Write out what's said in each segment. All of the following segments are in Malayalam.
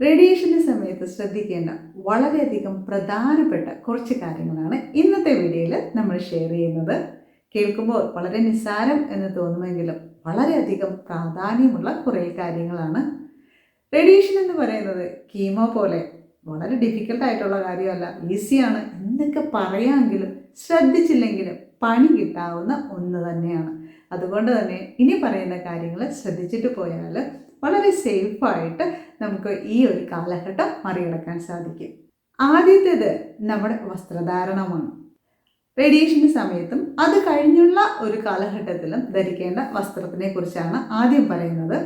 റേഡിയേഷന്റെ സമയത്ത് ശ്രദ്ധിക്കേണ്ട വളരെയധികം പ്രധാനപ്പെട്ട കുറച്ച് കാര്യങ്ങളാണ് ഇന്നത്തെ വീഡിയോയിൽ നമ്മൾ ഷെയർ ചെയ്യുന്നത്. കേൾക്കുമ്പോൾ വളരെ നിസ്സാരം എന്ന് തോന്നുമെങ്കിലും വളരെയധികം പ്രാധാന്യമുള്ള കുറേ കാര്യങ്ങളാണ്. റേഡിയേഷൻ എന്ന് പറയുന്നത് കീമോ പോലെ വളരെ ഡിഫിക്കൽട്ടായിട്ടുള്ള കാര്യമല്ല ഈസിയാണ് എന്നൊക്കെ പറയാമെങ്കിലും ശ്രദ്ധിച്ചില്ലെങ്കിലും പണി കിട്ടാവുന്ന ഒന്ന് തന്നെയാണ്. അതുകൊണ്ട് തന്നെ ഇനി പറയുന്ന കാര്യങ്ങൾ ശ്രദ്ധിച്ചിട്ട് പോയാൽ വളരെ സേഫായിട്ട് നമുക്ക് ഈ ഒരു കാലഘട്ടം മറികടക്കാൻ സാധിക്കും. ആദ്യത്തേത് നമ്മുടെ വസ്ത്രധാരണമാണ്. റേഡിയേഷന്റെ സമയത്തും അത് കഴിഞ്ഞുള്ള ഒരു കാലഘട്ടത്തിലും ധരിക്കേണ്ട വസ്ത്രത്തിനെ കുറിച്ചാണ് ആദ്യം പറയുന്നത്.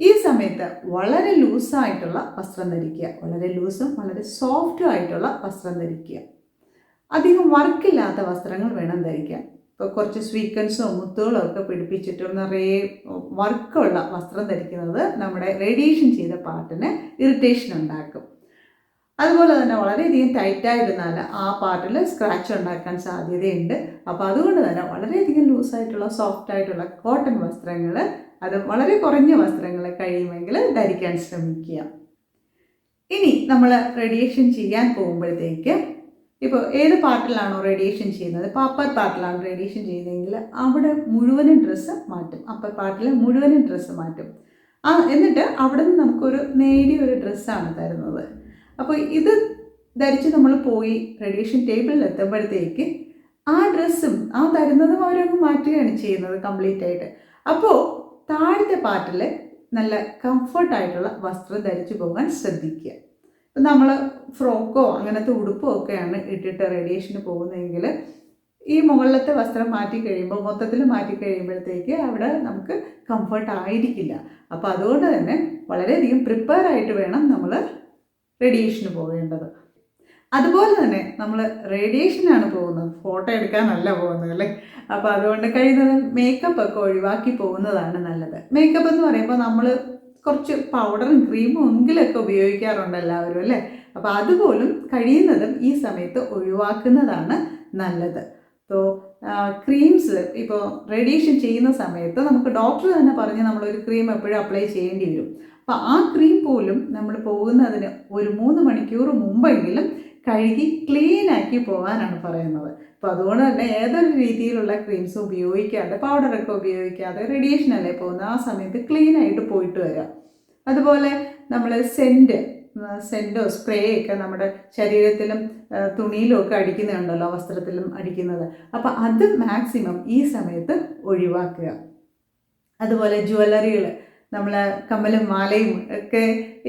ഈ സമയത്ത് വളരെ ലൂസായിട്ടുള്ള വസ്ത്രം ധരിക്കുക വളരെ ലൂസും വളരെ സോഫ്റ്റും ആയിട്ടുള്ള വസ്ത്രം ധരിക്കുക. അധികം വർക്കില്ലാത്ത വസ്ത്രങ്ങൾ വേണം ധരിക്കാൻ. ഇപ്പോൾ കുറച്ച് സ്വീക്കൻസോ മുത്തുകളോ ഒക്കെ പിടിപ്പിച്ചിട്ട് നിറയെ വർക്കുള്ള വസ്ത്രം ധരിക്കുന്നത് നമ്മുടെ റേഡിയേഷൻ ചെയ്ത പാർട്ടിന് ഇറിറ്റേഷൻ ഉണ്ടാക്കും. അതുപോലെ തന്നെ വളരെയധികം ടൈറ്റായിരുന്നാൽ ആ പാർട്ടിൽ സ്ക്രാച്ച് ഉണ്ടാക്കാൻ സാധ്യതയുണ്ട്. അപ്പോൾ അതുകൊണ്ട് തന്നെ വളരെയധികം ലൂസായിട്ടുള്ള സോഫ്റ്റ് ആയിട്ടുള്ള കോട്ടൺ വസ്ത്രങ്ങൾ അത് വളരെ കുറഞ്ഞ വസ്ത്രങ്ങൾ കഴിയുമെങ്കിൽ ധരിക്കാൻ ശ്രമിക്കുക. ഇനി നമ്മൾ റേഡിയേഷൻ ചെയ്യാൻ പോകുമ്പോഴത്തേക്ക് ഇപ്പോൾ ഏത് പാർട്ടിലാണോ റേഡിയേഷൻ ചെയ്യുന്നത്? ഇപ്പോൾ അപ്പർ പാർട്ടിലാണ് റേഡിയേഷൻ ചെയ്യുന്നതെങ്കിൽ അവിടെ മുഴുവനും ഡ്രസ്സ് മാറ്റും. അപ്പർ പാർട്ടിൽ മുഴുവനും ഡ്രസ്സ് മാറ്റും. ആ എന്നിട്ട് അവിടെ നിന്ന് നമുക്കൊരു നേരിയ ഒരു ഡ്രസ്സാണ് തരുന്നത്. അപ്പോൾ ഇത് ധരിച്ച് നമ്മൾ പോയി റേഡിയേഷൻ ടേബിളിൽ എത്തുമ്പോഴത്തേക്ക് ആ ഡ്രസ്സും ആ തരുന്നതും അവരങ്ങ് മാറ്റുകയാണ് ചെയ്യുന്നത് കംപ്ലീറ്റ് ആയിട്ട്. അപ്പോൾ താഴത്തെ പാർട്ടിൽ നല്ല കംഫർട്ടായിട്ടുള്ള വസ്ത്രം ധരിച്ചു പോകാൻ ശ്രദ്ധിക്കുക. നമ്മൾ ഫ്രോക്കോ അങ്ങനത്തെ ഉടുപ്പോ ഒക്കെയാണ് ഇട്ടിട്ട് റേഡിയേഷന് പോകുന്നതെങ്കിൽ ഈ മുകളിലത്തെ വസ്ത്രം മാറ്റി കഴിയുമ്പോൾ മൊത്തത്തിൽ മാറ്റി കഴിയുമ്പോഴത്തേക്ക് അവിടെ നമുക്ക് കംഫർട്ട് ആയിരിക്കില്ല. അപ്പോൾ അതുകൊണ്ട് തന്നെ വളരെയധികം പ്രിപ്പയർ ആയിട്ട് വേണം നമ്മൾ റേഡിയേഷന് പോകേണ്ടത്. അതുപോലെ തന്നെ നമ്മൾ റേഡിയേഷനാണ് പോകുന്നത്. ഫോട്ടോ എടുക്കാനല്ല പോകുന്നത് അല്ലേ? അപ്പോൾ അതുകൊണ്ട് കഴിയുന്നത് മേക്കപ്പ് ഒക്കെ ഒഴിവാക്കി പോകുന്നതാണ് നല്ലത്. മേക്കപ്പ് എന്ന് പറയുമ്പോൾ നമ്മൾ കുറച്ച് പൗഡറും ക്രീമും എങ്കിലൊക്കെ ഉപയോഗിക്കാറുണ്ട് എല്ലാവരും അല്ലേ? അപ്പോൾ അതുപോലും കഴിയുന്നതും ഈ സമയത്ത് ഒഴിവാക്കുന്നതാണ് നല്ലത്. ഇപ്പോൾ ക്രീംസ് ഇപ്പോൾ റേഡിയേഷൻ ചെയ്യുന്ന സമയത്ത് നമുക്ക് ഡോക്ടർ തന്നെ പറഞ്ഞ് നമ്മളൊരു ക്രീം എപ്പോഴും അപ്ലൈ ചെയ്യേണ്ടി വരും. അപ്പോൾ ആ ക്രീം പോലും നമ്മൾ പോകുന്നതിന് ഒരു മൂന്ന് മണിക്കൂർ മുമ്പെങ്കിലും കഴുകി ക്ലീൻ ആക്കി പോകാനാണ് പറയുന്നത്. അപ്പോൾ അതുകൊണ്ട് തന്നെ ഏതൊരു രീതിയിലുള്ള ക്രീംസും ഉപയോഗിക്കാതെ പൗഡറൊക്കെ ഉപയോഗിക്കാതെ റേഡിയേഷൻ അല്ലേ പോകുന്ന ആ സമയത്ത് ക്ലീൻ ആയിട്ട് പോയിട്ട് വരാം. അതുപോലെ നമ്മൾ സെന്റ് സെന്റോ സ്പ്രേ ഒക്കെ നമ്മുടെ ശരീരത്തിലും തുണിയിലും ഒക്കെ അടിക്കുന്നുണ്ടല്ലോ വസ്ത്രത്തിലും അടിക്കുന്നത്. അപ്പോൾ അത് മാക്സിമം ഈ സമയത്ത് ഒഴിവാക്കുക. അതുപോലെ ജ്വല്ലറികൾ നമ്മൾ കമ്മലും മാലയും ഒക്കെ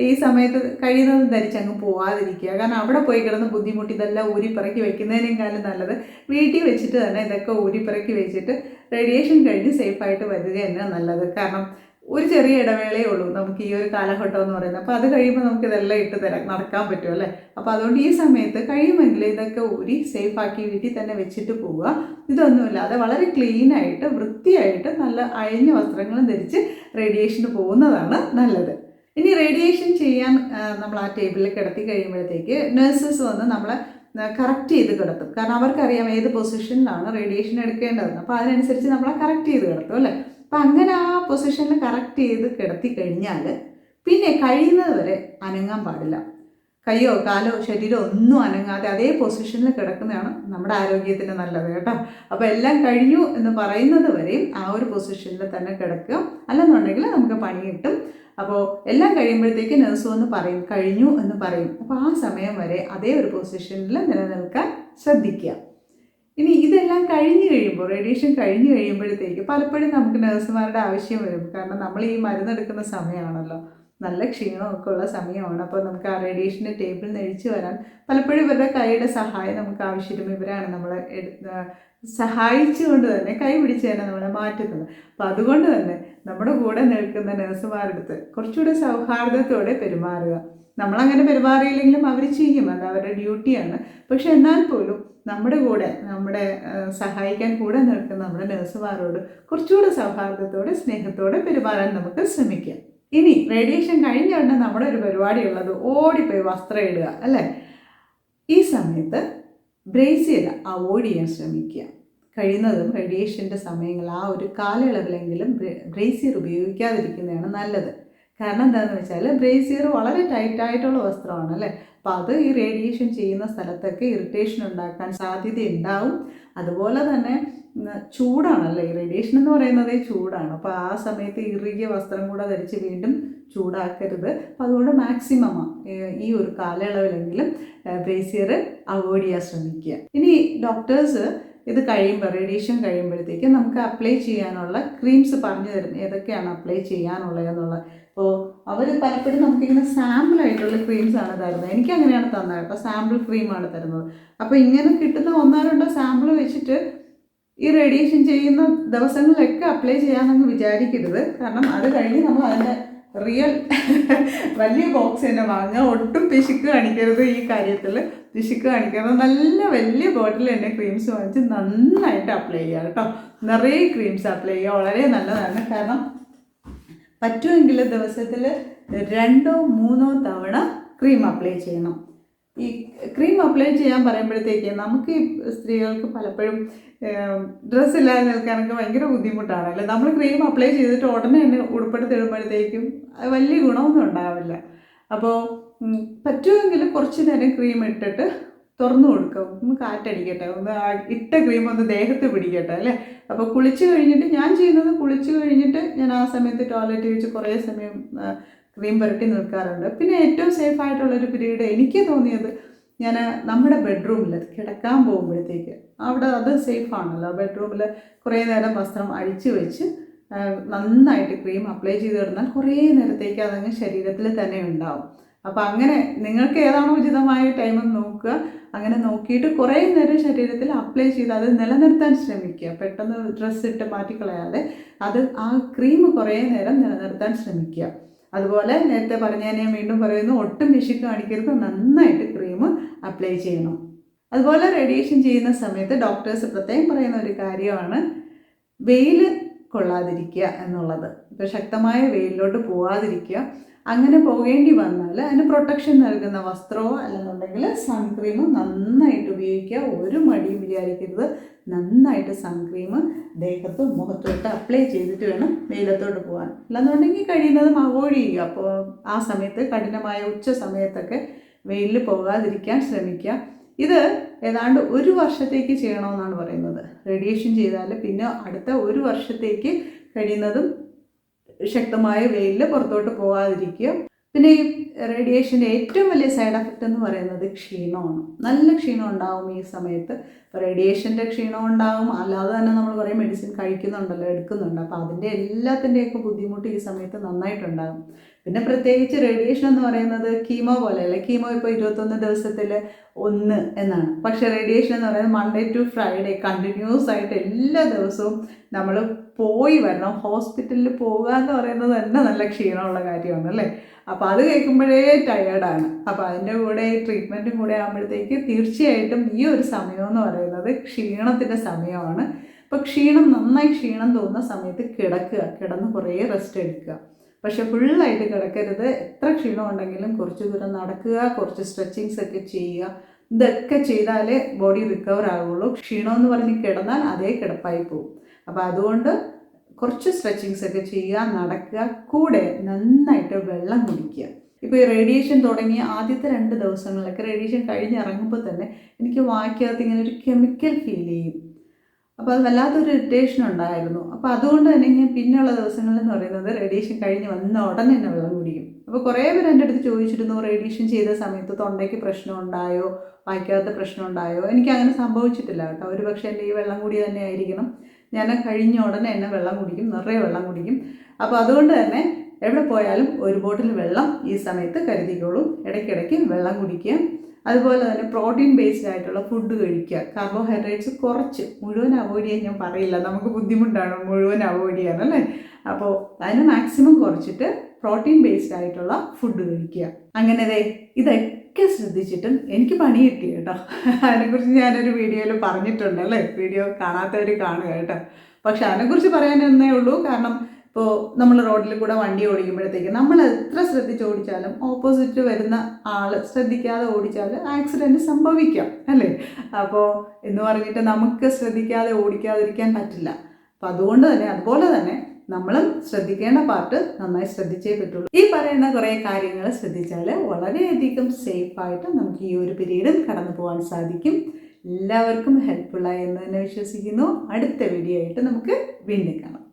ഈ സമയത്ത് കഴിയുന്നതും ധരിച്ച് അങ്ങ് പോവാതിരിക്കുക. കാരണം അവിടെ പോയി കിടന്ന് ബുദ്ധിമുട്ടി ഇതെല്ലാം ഊരിപ്പിറക്കി വെക്കുന്നതിനേക്കാളും നല്ലത്. വീട്ടിൽ വെച്ചിട്ട് തന്നെ ഇതൊക്കെ ഊരിപ്പിറക്കി വെച്ചിട്ട് റേഡിയേഷൻ കഴിഞ്ഞ് സേഫായിട്ട് വരിക തന്നെ നല്ലത്. കാരണം ഒരു ചെറിയ ഇടവേളയേ ഉള്ളൂ നമുക്ക് ഈ ഒരു കാലഘട്ടം എന്ന് പറയുന്നത്. അപ്പോൾ അത് കഴിയുമ്പോൾ നമുക്ക് ഇതെല്ലാം ഇട്ട് തരാം നടക്കാൻ പറ്റും അല്ലേ? അപ്പോൾ അതുകൊണ്ട് ഈ സമയത്ത് കഴിയുമെങ്കിൽ ഇതൊക്കെ ഊരി സേഫാക്കി വീട്ടിൽ തന്നെ വെച്ചിട്ട് പോവുക. ഇതൊന്നുമില്ലാതെ വളരെ ക്ലീനായിട്ട് വൃത്തിയായിട്ട് നല്ല അയഞ്ഞ വസ്ത്രങ്ങളും ധരിച്ച് റേഡിയേഷന് പോകുന്നതാണ് നല്ലത്. ഇനി റേഡിയേഷൻ ചെയ്യാൻ നമ്മൾ ആ ടേബിളിൽ കിടത്തി കഴിയുമ്പോഴത്തേക്ക് നഴ്സസ് വന്ന് നമ്മളെ കറക്റ്റ് ചെയ്ത് കിടത്തും. കാരണം അവർക്കറിയാം ഏത് പൊസിഷനിലാണ് റേഡിയേഷൻ എടുക്കേണ്ടതെന്ന്. അപ്പോൾ അതിനനുസരിച്ച് നമ്മളെ കറക്റ്റ് ചെയ്ത് കിടത്തും അല്ലേ? അപ്പം അങ്ങനെ ആ പൊസിഷനിൽ കറക്റ്റ് ചെയ്ത് കിടത്തി കഴിഞ്ഞാൽ പിന്നെ കഴിയുന്നത് വരെ അനങ്ങാൻ പാടില്ല. കയ്യോ കാലോ ശരീരമോ ഒന്നും അനങ്ങാതെ അതേ പൊസിഷനിൽ കിടക്കുന്നതാണ് നമ്മുടെ ആരോഗ്യത്തിന് നല്ലത് കേട്ടോ. അപ്പോൾ എല്ലാം കഴിഞ്ഞു എന്ന് പറയുന്നത് വരെയും ആ ഒരു പൊസിഷനിൽ തന്നെ കിടക്കുക. അല്ലെന്നുണ്ടെങ്കിൽ നമുക്ക് പണി കിട്ടും. അപ്പോൾ എല്ലാം കഴിയുമ്പോഴത്തേക്ക് നഴ്സ് വന്ന് പറയും കഴിഞ്ഞു എന്ന് പറയും. അപ്പോൾ ആ സമയം വരെ അതേ ഒരു പൊസിഷനിൽ നിലനിൽക്കാൻ ശ്രദ്ധിക്കുക. ഇനി ഇതെല്ലാം കഴിഞ്ഞു കഴിയുമ്പോൾ റേഡിയേഷൻ കഴിഞ്ഞു കഴിയുമ്പോഴത്തേക്ക് പലപ്പോഴും നമുക്ക് നഴ്സുമാരുടെ ആവശ്യം വരും. കാരണം നമ്മൾ ഈ മരുന്നെടുക്കുന്ന സമയമാണല്ലോ. നല്ല ക്ഷീണമൊക്കെ ഉള്ള സമയമാണ്. അപ്പോൾ നമുക്ക് ആ റേഡിയേഷന്റെ ടേബിളിൽ നിന്ന് എഴിച്ചു വരാൻ പലപ്പോഴും ഇവരുടെ കൈയുടെ സഹായം നമുക്ക് ആവശ്യമില്ല ഇവരാണ് നമ്മളെ സഹായിച്ചുകൊണ്ട് തന്നെ കൈ പിടിച്ച് തന്നെ നമ്മളെ മാറ്റുന്നത്. അപ്പോൾ അതുകൊണ്ട് തന്നെ നമ്മുടെ കൂടെ നിൽക്കുന്ന നഴ്സുമാരടുത്ത് കുറച്ചുകൂടെ സൗഹാർദ്ദത്തോടെ പെരുമാറുക. നമ്മളങ്ങനെ പെരുമാറിയില്ലെങ്കിലും അവർ ചെയ്യും. അത് അവരുടെ ഡ്യൂട്ടിയാണ്. പക്ഷെ എന്നാൽ പോലും നമ്മുടെ കൂടെ നമ്മുടെ സഹായിക്കാൻ കൂടെ നിൽക്കുന്ന നമ്മുടെ നഴ്സുമാരോട് കുറച്ചുകൂടെ സൗഹാർദ്ദത്തോടെ സ്നേഹത്തോടെ പെരുമാറാൻ നമുക്ക് ശ്രമിക്കാം. ഇനി റേഡിയേഷൻ കഴിഞ്ഞ ഉടനെ നമ്മുടെ ഒരു പരിപാടിയുള്ളത് ഓടിപ്പോയി വസ്ത്രം ഇടുക അല്ലേ? ഈ സമയത്ത് ബ്രേസ് ചെയ്ത് അവോയ്ഡ് ചെയ്യാൻ ശ്രമിക്കുക. കഴിയുന്നതും റേഡിയേഷന്റെ സമയങ്ങൾ ആ ഒരു കാലയളവിലെങ്കിലും ബ്രേസിയർ ഉപയോഗിക്കാതിരിക്കുന്നതാണ് നല്ലത്. കാരണം എന്താണെന്ന് വെച്ചാൽ ബ്രേസിയർ വളരെ ടൈറ്റായിട്ടുള്ള വസ്ത്രമാണ് അല്ലേ? അപ്പം അത് ഈ റേഡിയേഷൻ ചെയ്യുന്ന സ്ഥലത്തൊക്കെ ഇറിറ്റേഷൻ ഉണ്ടാക്കാൻ സാധ്യത ഉണ്ടാവും. അതുപോലെ തന്നെ ചൂടാണല്ലേ? ഈ റേഡിയേഷൻ എന്ന് പറയുന്നത് ചൂടാണ്. അപ്പോൾ ആ സമയത്ത് ഇറുകിയ വസ്ത്രം കൂടെ ധരിച്ച് വീണ്ടും ചൂടാക്കരുത്. അപ്പോൾ അതുകൊണ്ട് മാക്സിമം ഈ ഒരു കാലയളവിലെങ്കിലും ബ്രേസിയർ അവോയ്ഡ് ചെയ്യാൻ ശ്രമിക്കുക. ഇനി ഡോക്ടേഴ്സ് ഇത് കഴിയുമ്പോൾ റേഡിയേഷൻ കഴിയുമ്പോഴത്തേക്ക് നമുക്ക് അപ്ലൈ ചെയ്യാനുള്ള ക്രീംസ് പറഞ്ഞു തരും ഏതൊക്കെയാണ് അപ്ലൈ ചെയ്യാനുള്ളതെന്നുള്ളത് അപ്പോൾ അവർ പലപ്പോഴും നമുക്കിങ്ങനെ സാമ്പിൾ ആയിട്ടുള്ള ക്രീംസ് ആണ് തരുന്നത്. എനിക്ക് അങ്ങനെയാണ് തന്നത്. കേട്ടോ സാമ്പിൾ ക്രീമാണ് തരുന്നത്. അപ്പോൾ ഇങ്ങനെ കിട്ടുന്ന ഒന്നോ രണ്ടോ സാമ്പിൾ വെച്ചിട്ട് ഈ റേഡിയേഷൻ ചെയ്യുന്ന ദിവസങ്ങളിലൊക്കെ അപ്ലൈ ചെയ്യാമെന്ന് വിചാരിക്കരുത്. കാരണം അത് കഴിഞ്ഞ് നമ്മൾ അതിന്റെ റിയൽ വലിയ ബോക്സ് തന്നെ വാങ്ങുക ഒട്ടും പിശുക്ക് കാണിക്കരുത് ഈ കാര്യത്തിൽ പിശുക്ക് കാണിക്കരുത്. നല്ല വലിയ ബോട്ടിൽ തന്നെ ക്രീംസ് വാങ്ങിച്ച് നന്നായിട്ട് അപ്ലൈ ചെയ്യുക കേട്ടോ. നിറയെ ക്രീംസ് അപ്ലൈ ചെയ്യുക വളരെ നല്ലതാണ്. കാരണം പറ്റുമെങ്കിൽ ദിവസത്തിൽ രണ്ടോ മൂന്നോ തവണ ക്രീം അപ്ലൈ ചെയ്യണം. ഈ ക്രീം അപ്ലൈ ചെയ്യാൻ പറയുമ്പോഴത്തേക്ക് നമുക്ക് ഈ സ്ത്രീകൾക്ക് പലപ്പോഴും ഡ്രസ്സ് ഇല്ലാതെ നിൽക്കാനൊക്കെ ഭയങ്കര ബുദ്ധിമുട്ടാണ്. അല്ലേ? നമ്മൾ ക്രീം അപ്ലൈ ചെയ്തിട്ട് ഉടനെ തന്നെ ഉടുപ്പെടുത്ത് ഇടുമ്പോഴത്തേക്കും വലിയ ഗുണമൊന്നും ഉണ്ടാവില്ല. അപ്പോൾ പറ്റുമെങ്കിൽ കുറച്ച് നേരം ക്രീം ഇട്ടിട്ട് തുറന്നു കൊടുക്കുക. ഒന്ന് കാറ്റടിക്കട്ടെ. ഒന്ന് ഇട്ട ക്രീം ഒന്ന് ദേഹത്ത് പിടിക്കട്ടെ. അല്ലേ? അപ്പോൾ കുളിച്ച് കഴിഞ്ഞിട്ട് ഞാൻ ചെയ്യുന്നത് കുളിച്ച് കഴിഞ്ഞിട്ട് ഞാൻ ആ സമയത്ത് ടോയ്ലറ്റ് വെച്ച് കുറേ സമയം ക്രീം പുരട്ടി നിൽക്കാറുണ്ട്. പിന്നെ ഏറ്റവും സേഫ് ആയിട്ടുള്ളൊരു പീരീഡ് എനിക്ക് തോന്നിയത് ഞാൻ നമ്മുടെ ബെഡ്റൂമിൽ കിടക്കാൻ പോകുമ്പോഴത്തേക്ക് അവിടെ അത് സേഫ് ആണല്ലോ. ബെഡ്റൂമിൽ കുറേ നേരം വസ്ത്രം അഴിച്ചു വെച്ച് നന്നായിട്ട് ക്രീം അപ്ലൈ ചെയ്ത് കിടന്നാൽ കുറേ നേരത്തേക്ക് അതങ്ങ് ശരീരത്തിൽ തന്നെ ഉണ്ടാവും. അപ്പോൾ അങ്ങനെ നിങ്ങൾക്ക് ഏതാണോ ഉചിതമായ ടൈം നോക്കുക. അങ്ങനെ നോക്കിയിട്ട് കുറേ നേരം ശരീരത്തിൽ അപ്ലൈ ചെയ്ത് അത് നിലനിർത്താൻ ശ്രമിക്കുക. പെട്ടെന്ന് ഡ്രസ്സ് ഇട്ട് മാറ്റിക്കളയാതെ അത് ആ ക്രീം കുറേ നേരം നിലനിർത്താൻ ശ്രമിക്കുക. അതുപോലെ നേരത്തെ പറഞ്ഞ ഞാൻ വീണ്ടും പറയുന്നു ഒട്ടും വിശിക്ക് കാണിക്കരുത് നന്നായിട്ട് ക്രീം അപ്ലൈ ചെയ്യണം. അതുപോലെ റേഡിയേഷൻ ചെയ്യുന്ന സമയത്ത് ഡോക്ടേഴ്സ് പ്രത്യേകം പറയുന്ന ഒരു കാര്യമാണ് വെയിൽ കൊള്ളാതിരിക്കുക എന്നുള്ളത്. ഇപ്പോൾ ശക്തമായ വെയിലിലോട്ട് പോവാതിരിക്കുക. അങ്ങനെ പോകേണ്ടി വന്നാൽ അതിന് പ്രൊട്ടക്ഷൻ നൽകുന്ന വസ്ത്രമോ അല്ലെന്നുണ്ടെങ്കിൽ സൺക്രീം നന്നായിട്ട് ഉപയോഗിക്കുക. ഒരു മടിയും വിചാരിക്കരുത്. നന്നായിട്ട് സൺക്രീം ദേഹത്തും മുഖത്തോട്ട് അപ്ലൈ ചെയ്തിട്ട് വേണം വെയിലത്തോട്ട് പോകാൻ. അല്ലെന്നുണ്ടെങ്കിൽ കഴിയുന്നതും അവോയ്ഡ് ചെയ്യുക. അപ്പോൾ ആ സമയത്ത് കഠിനമായ ഉച്ച സമയത്തൊക്കെ വെയിലിൽ പോകാതിരിക്കാൻ ശ്രമിക്കുക. ഇത് ഏതാണ്ട് ഒരു വർഷത്തേക്ക് ചെയ്യണമെന്നാണ് പറയുന്നത്. റേഡിയേഷൻ ചെയ്താൽ പിന്നെ അടുത്ത ഒരു വർഷത്തേക്ക് കഴിയുന്നതും ശക്തമായ വെയിലിൽ പുറത്തോട്ട് പോകാതിരിക്കുക പിന്നെ ഈ റേഡിയേഷന്റെ ഏറ്റവും വലിയ സൈഡ് എഫക്റ്റ് എന്ന് പറയുന്നത് ക്ഷീണമാണ്. നല്ല ക്ഷീണം ഉണ്ടാവും ഈ സമയത്ത്. റേഡിയേഷന്റെ ക്ഷീണം ഉണ്ടാവും. അല്ലാതെ തന്നെ നമ്മൾ കുറേ മെഡിസിൻ കഴിക്കുന്നുണ്ടല്ലോ എടുക്കുന്നുണ്ട്. അപ്പോൾ അതിന്റെ എല്ലാത്തിന്റെയൊക്കെ ബുദ്ധിമുട്ട് ഈ സമയത്ത് നന്നായിട്ടുണ്ടാകും. പിന്നെ പ്രത്യേകിച്ച് റേഡിയേഷൻ എന്ന് പറയുന്നത് കീമോ പോലെ പോലെയല്ല കീമോ ഇപ്പോൾ ഇരുപത്തൊന്ന് ദിവസത്തിൽ ഒന്ന് എന്നാണ്. പക്ഷേ റേഡിയേഷൻ എന്ന് പറയുന്നത് മൺഡേ ടു ഫ്രൈഡേ കണ്ടിന്യൂസ് ആയിട്ട് എല്ലാ ദിവസവും നമ്മൾ പോയി വരണം. ഹോസ്പിറ്റലിൽ പോവുക എന്ന് പറയുന്നത് തന്നെ നല്ല ക്ഷീണമുള്ള കാര്യമാണ് അല്ലേ? അപ്പോൾ അത് കേൾക്കുമ്പോഴേ ടയേർഡാണ് അപ്പോൾ അതിന്റെ കൂടെ ഈ ട്രീറ്റ്മെന്റും കൂടെ ആകുമ്പോഴത്തേക്ക് തീർച്ചയായിട്ടും ഈ ഒരു സമയം എന്ന് പറയുന്നത് ക്ഷീണത്തിന്റെ സമയമാണ്. അപ്പോൾ ക്ഷീണം നന്നായി ക്ഷീണം തോന്നുന്ന സമയത്ത് കിടക്കുക. കിടന്ന് കുറേ റെസ്റ്റ് എടുക്കുക. പക്ഷെ ഫുള്ളായിട്ട് കിടക്കരുത്. എത്ര ക്ഷീണം ഉണ്ടെങ്കിലും കുറച്ച് ദൂരം നടക്കുക കുറച്ച് സ്ട്രെച്ചിങ്സ് ഒക്കെ ചെയ്യുക. ഇതൊക്കെ ചെയ്താലേ ബോഡി റിക്കവർ ആകുള്ളൂ ക്ഷീണമെന്ന് പറഞ്ഞ് കിടന്നാൽ അതേ കിടപ്പായി പോകും. അപ്പോൾ അതുകൊണ്ട് കുറച്ച് സ്ട്രെച്ചിങ്സ് ഒക്കെ ചെയ്യുക നടക്കുക കൂടെ നന്നായിട്ട് വെള്ളം കുടിക്കുക. ഇപ്പോൾ ഈ റേഡിയേഷൻ തുടങ്ങിയ ആദ്യത്തെ രണ്ട് ദിവസങ്ങളിലൊക്കെ റേഡിയേഷൻ കഴിഞ്ഞിറങ്ങുമ്പോൾ തന്നെ എനിക്ക് വായിക്കകത്ത് ഇങ്ങനെ ഒരു കെമിക്കൽ ഫീൽ ചെയ്യും. അപ്പോൾ അത് വല്ലാത്തൊരു ഇറിറ്റേഷൻ ഉണ്ടായിരുന്നു. അപ്പോൾ അതുകൊണ്ട് തന്നെ ഞാൻ പിന്നെയുള്ള ദിവസങ്ങളിൽ എന്ന് പറയുന്നത് റേഡിയേഷൻ കഴിഞ്ഞ് വന്ന ഉടനെ തന്നെ വെള്ളം കുടിക്കും. അപ്പോൾ കുറേ പേര് എന്റെ അടുത്ത് ചോദിച്ചിരുന്നു റേഡിയേഷൻ ചെയ്ത സമയത്ത് തൊണ്ടയ്ക്ക് പ്രശ്നം ഉണ്ടായോ? വായിക്കാത്ത പ്രശ്നം ഉണ്ടായോ? എനിക്ക് അങ്ങനെ സംഭവിച്ചിട്ടില്ല കേട്ടോ. ഒരു പക്ഷേ എന്റെ ഈ വെള്ളം കൂടി തന്നെ ആയിരിക്കണം. ഞാൻ കഴിഞ്ഞ ഉടനെ തന്നെ വെള്ളം കുടിക്കും നിറയെ വെള്ളം കുടിക്കും. അപ്പോൾ അതുകൊണ്ട് തന്നെ എവിടെ പോയാലും ഒരു ബോട്ടിൽ വെള്ളം ഈ സമയത്ത് കരുതിക്കോളൂ. ഇടയ്ക്കിടയ്ക്ക് വെള്ളം കുടിക്കുക. അതുപോലെ തന്നെ പ്രോട്ടീൻ ബേസ്ഡ് ആയിട്ടുള്ള ഫുഡ് കഴിക്കുക. കാർബോഹൈഡ്രേറ്റ്സ് കുറച്ച്. മുഴുവൻ അവോയ്ഡ് ചെയ്യാൻ ഞാൻ പറയില്ല. നമുക്ക് ബുദ്ധിമുട്ടാണ്. മുഴുവൻ അവോയ്ഡ് ചെയ്യാൻ അല്ലേ? അപ്പോൾ അതിന് മാക്സിമം കുറച്ചിട്ട് പ്രോട്ടീൻ ബേസ്ഡ് ആയിട്ടുള്ള ഫുഡ് കഴിക്കുക. അങ്ങനെ ദേ ഇതൊക്കെ ശ്രദ്ധിച്ചിട്ടും എനിക്ക് പണി കിട്ടി കേട്ടോ. അതിനെക്കുറിച്ച് ഞാനൊരു വീഡിയോയിൽ പറഞ്ഞിട്ടുണ്ട് അല്ലേ? വീഡിയോ കാണാത്തവർ കാണുക കേട്ടോ. പക്ഷെ അതിനെക്കുറിച്ച് പറയാനെന്നേ ഉള്ളൂ. കാരണം ഇപ്പോൾ നമ്മൾ റോഡിൽ കൂടെ വണ്ടി ഓടിക്കുമ്പോഴത്തേക്ക് നമ്മൾ എത്ര ശ്രദ്ധിച്ച് ഓടിച്ചാലും ഓപ്പോസിറ്റ് വരുന്ന ആൾ ശ്രദ്ധിക്കാതെ ഓടിച്ചാൽ ആക്സിഡന്റ് സംഭവിക്കാം അല്ലേ? അപ്പോൾ എന്ന് പറഞ്ഞിട്ട് നമുക്ക് ശ്രദ്ധിക്കാതെ ഓടിക്കാതിരിക്കാൻ പറ്റില്ല. അപ്പോൾ അതുകൊണ്ട് തന്നെ അതുപോലെ തന്നെ നമ്മളും ശ്രദ്ധിക്കേണ്ട പാർട്ട് നന്നായി ശ്രദ്ധിച്ചേ പറ്റുള്ളൂ. ഈ പറയുന്ന കുറേ കാര്യങ്ങൾ ശ്രദ്ധിച്ചാൽ വളരെയധികം സേഫായിട്ട് നമുക്ക് ഈ ഒരു പീരീഡും കടന്നു പോകാൻ സാധിക്കും. എല്ലാവർക്കും ഹെൽപ്ഫുള്ളായി എന്ന് തന്നെ വിശ്വസിക്കുന്നു. അടുത്ത വീഡിയോ ആയിട്ട് നമുക്ക് വീണ്ടും കാണാം.